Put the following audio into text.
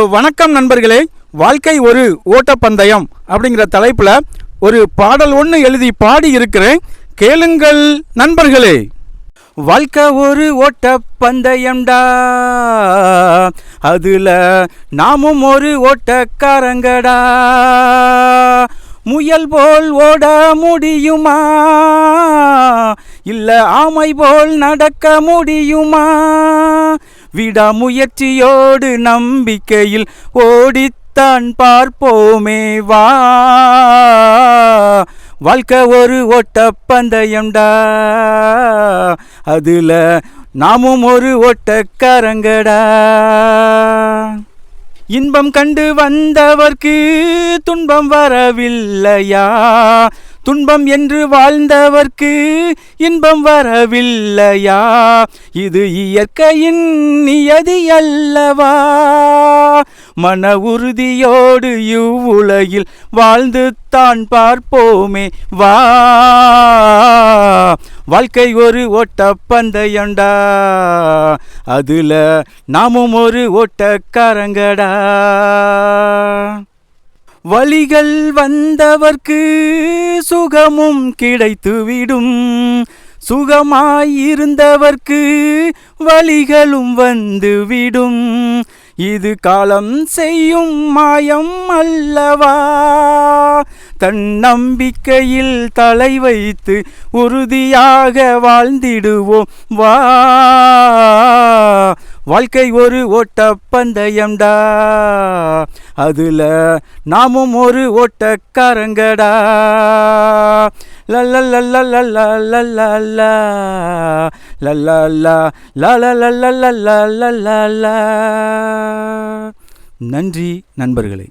வணக்கம் நண்பர்களே வாழ்க்கை ஒரு ஓட்டப்பந்தயம் அப்படிங்கிற தலைப்பில் ஒரு பாடல் ஒன்று எழுதி பாடி இருக்கிறேன். கேளுங்கள் நண்பர்களே. வாழ்க்கை ஒரு ஓட்டப்பந்தயம்டா. அதில் நாமும் ஒரு ஓட்டக்காரங்கடா. முயல் போல் ஓட முடியுமா? இல்லை ஆமை போல் நடக்க முடியுமா? விடாமுயற்சியோடு நம்பிக்கையில் ஓடித்தான் பார்ப்போமே வா. வாழ்க்கை ஒரு ஓட்டப்பந்தயம்டா. அதில் நாமும் ஒரு ஓட்டக்காரங்கடா. இன்பம் கண்டு வந்தவர்க்கு துன்பம் வரவில்லையா? துன்பம் என்று வாழ்ந்தவர்க்கு இன்பம் வரவில்லையா? இது இயற்கையின் நியதி அல்லவா? மன உறுதியோடு இவ்வுலகில் வாழ்ந்து தான் பார்ப்போமே வா. வாழ்க்கை ஒரு ஓட்டப்பந்தயண்டா. அதில் நாமும் ஒரு ஓட்டக்காரங்கடா. வழிகள் வந்தவர்க்கு சுகமும் கிடைத்துவிடும். சுகமாயிருந்தவர்க்கு வழிகளும் வந்துவிடும். இது காலம் செய்யும் மாயம் அல்லவா? தன் நம்பிக்கையில் தலை வைத்து உறுதியாக வாழ்ந்திடுவோம். வா வாழ்க்கை ஒரு ஓட்டப்பந்தயம்டா அதில் நாமும் ஒரு ஓட்டக்காரங்கடா லல்லல்லல்லல்லல்லல்லல்லா லல்லல்லா லலலல்லல்லல்லல்லா நன்றி நண்பர்களே